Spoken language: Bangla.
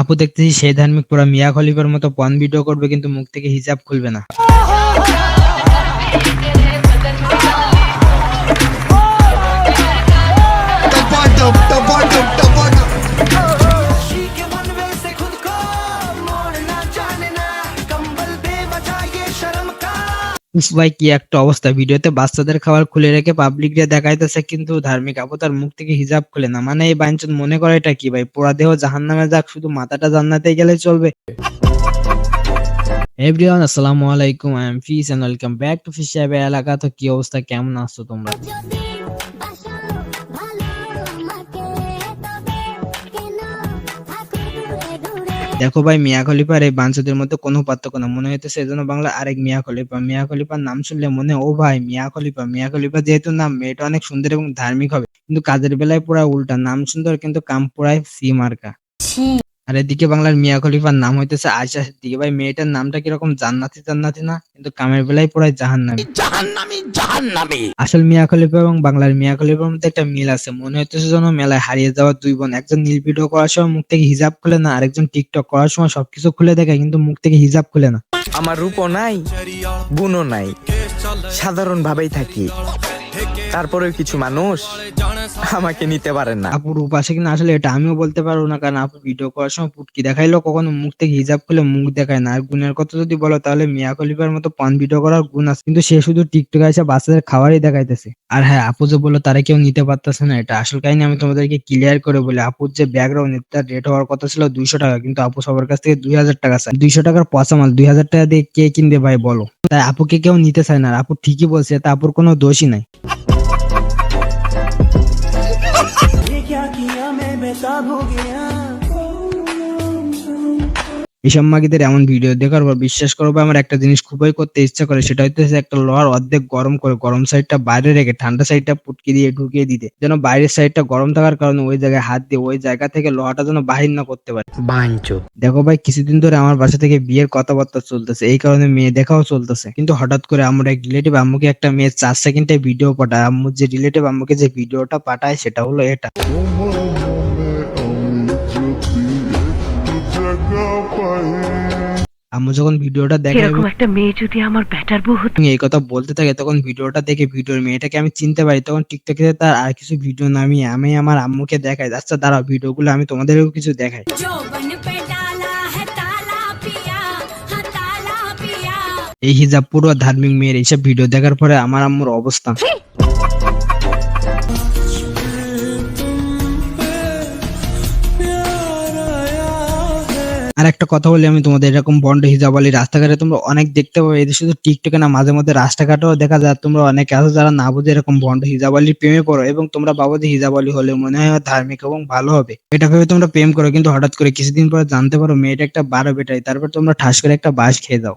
আপু দেখতেছি সেই ধার্মিক পুরা মিয়া খলিফার মতো পন ভিডিও করবে, কিন্তু মুখ থেকে হিজাব খুলবে না। উফ ভাই কি একটা অবস্থা? ভিডিওতে বাচ্চাদের খাবার খুলে রেখে পাবলিক রে দেখাইতেছে কিন্তু ধার্মিক আপু তার মুখ থেকে হিজাব খুলে না। মানে এই বাঞ্চন মনে করে এটা কি ভাই? পোড়া দেহ জাহান নামে যাক, শুধু মাথাটা জান্নাতে গেলে চলবে। এভরিওয়ান আসসালামু আলাইকুম I am Fish and welcome back to Fish সাহেবের এলাকা। তো কি অবস্থা? কেমন আছো তোমরা? দেখো ভাই, মিয়া খলিফার এই বাঞ্চদের মধ্যে কোনো পার্থক্য না। মনে হইতেছে এজন্য বাংলা আরেক মিয়া খলিফা। মিয়া খলিফার নাম শুনলে মনে, ও ভাই, মিয়া খলিফা। মিয়া খলিফা যেহেতু নাম, মেয়েটা অনেক সুন্দর এবং ধার্মিক হবে। কিন্তু কাজের বেলায় পুরা উল্টা। নাম সুন্দর, কিন্তু কাম পুরাই সি মার্কা। আর এদিকে বাংলার মিয়া খলিফার নাম হইতেছে আয়সা সিদ্দিকি। ভাই মেয়েটার নামটা কীরকম? জান্নাতি জান্নাতি না? কিন্তু কামের বেলায় পুরাই জাহান্নামী। জাহান্নামী জাহান্নামী। আসল মিয়া খলিফা এবং বাংলার মিয়া খলিফার মধ্যে একটা মিল আছে। মনে হইতেছে যেন মেলায় হারিয়ে যাওয়া দুই বোন। একজন নীল ভিডিও করার সময় মুখ থেকে হিজাব খুলে না আরেকজন টিকটক করার সময় সবকিছু খুলে দেখে কিন্তু মুখ থেকে হিজাব খুলে না। আমার রূপও নাই গুণও নাই। সাধারণ ভাবেই থাকি। তারপরেও কিছু মানুষ আমাকে নিতে পারেন না। আপুর উপাসে কিনা আসলে এটা আমিও বলতে পারব না, কারণ আপু ভিডিও করার সময় পুটকি দেখাইলো, কখনো মুখ থেকে হিজাব খুলে মুখ দেখায় না। আর গুণের কথা যদি বলো, তাহলে মিয়া খলিফার মতো পান ভিডিও করার গুণ আছে। কিন্তু সে শুধু টিকটক এসে বাচ্চাদের খাবারই দেখাইতেছে। আর হ্যাঁ আপু যে বলল, তারা কেউ নিতে পারতেছে না এটা। আসল কাহিনী আমি তোমাদেরকে ক্লিয়ার করে বলি, আপুর যে ব্যাকগ্রাউন্ড তার রেট হওয়ার কথা ছিল দুইশো টাকা। কিন্তু আপু সবার কাছ থেকে দুই হাজার টাকা চায়। দুইশো টাকার পচা মাল, দুই হাজার টাকা দিয়ে কে কিনবে ভাই, বলো। তাই আপুকে কেউ নিতে চায় না আর আপু ঠিকই বলছে তা আপুর কোনো দোষই নাই ये क्या किया मैं बेताब हो गया এইসব মাগিদের এমন ভিডিও দেখার পর বিশ্বাস করো ভাই, আমার একটা জিনিস খুবই করতে ইচ্ছা করে সেটা হচ্ছে একটা লোহার অর্ধেক গরম করে গরম সাইডটা বাইরে রেখে ঠান্ডা সাইডটা পুটকি দিয়ে ঢুকিয়ে দিতে যেন বাইরের সাইডটা গরম থাকার কারণে ওই জায়গায় হাত দিয়ে ওই জায়গা থেকে লোহাটা যেন বাহির না করতে পারে। বাঞ্চো। দেখো ভাই কিছুদিন ধরে আমার বাসা থেকে বিয়ের কথাবার্তা চলতেছে এই কারণে মেয়ে দেখাও চলতেছে। কিন্তু হঠাৎ করে আমার এক রিলেটিভ আম্মুকে একটা মেয়ে চার সেকেন্ডে ভিডিও পাঠায়। আম্মুর যে রিলেটিভ আম্মুকে যে ভিডিওটা পাঠায় সেটা হলো এটা। আম্মু যখন ভিডিওটা দেখে এরকম একটা মেয়ে যদি আমার ব্যাটার বউ হতো। এই কথা বলতে থাকে তখন ভিডিওটা দেখে ভিডিওর মেয়েটাকে আমি চিনতে পারি। তখন টিকটকে তার আর কিছু ভিডিও নামিয়ে আমি আমার আম্মুকে দেখাই। আচ্ছা দাঁড়াও ভিডিওগুলো আমি তোমাদেরও কিছু দেখাই। এই হিজাব পুরো ধার্মিক মেয়ের এইসব ভিডিও দেখার পরে আমার আম্মুর অবস্থা। আর একটা কথা বলি, আমি তোমাদের এরকম বন্ড হিজাব আলী রাস্তাঘাটে তোমরা অনেক দেখতে পাবে। এদের শুধু টিকটকে না, মাঝে মধ্যে রাস্তাঘাটেও দেখা যায়, তোমরা অনেকে আছো যারা না বুঝে এরকম বন্ড হিজাব আলীর প্রেমে পড়ো এবং তোমরা ভাবো যে হিজাব আলী হলে মনে হয় ধার্মিক এবং ভালো হবে। এটা ভেবে তোমরা প্রেম করো, কিন্তু হঠাৎ করে কিছুদিন পরে জানতে পারো মেয়েটা একটা বারো বেটাই, তারপর তোমরা ঠাস করে একটা বাস খেয়ে যাও।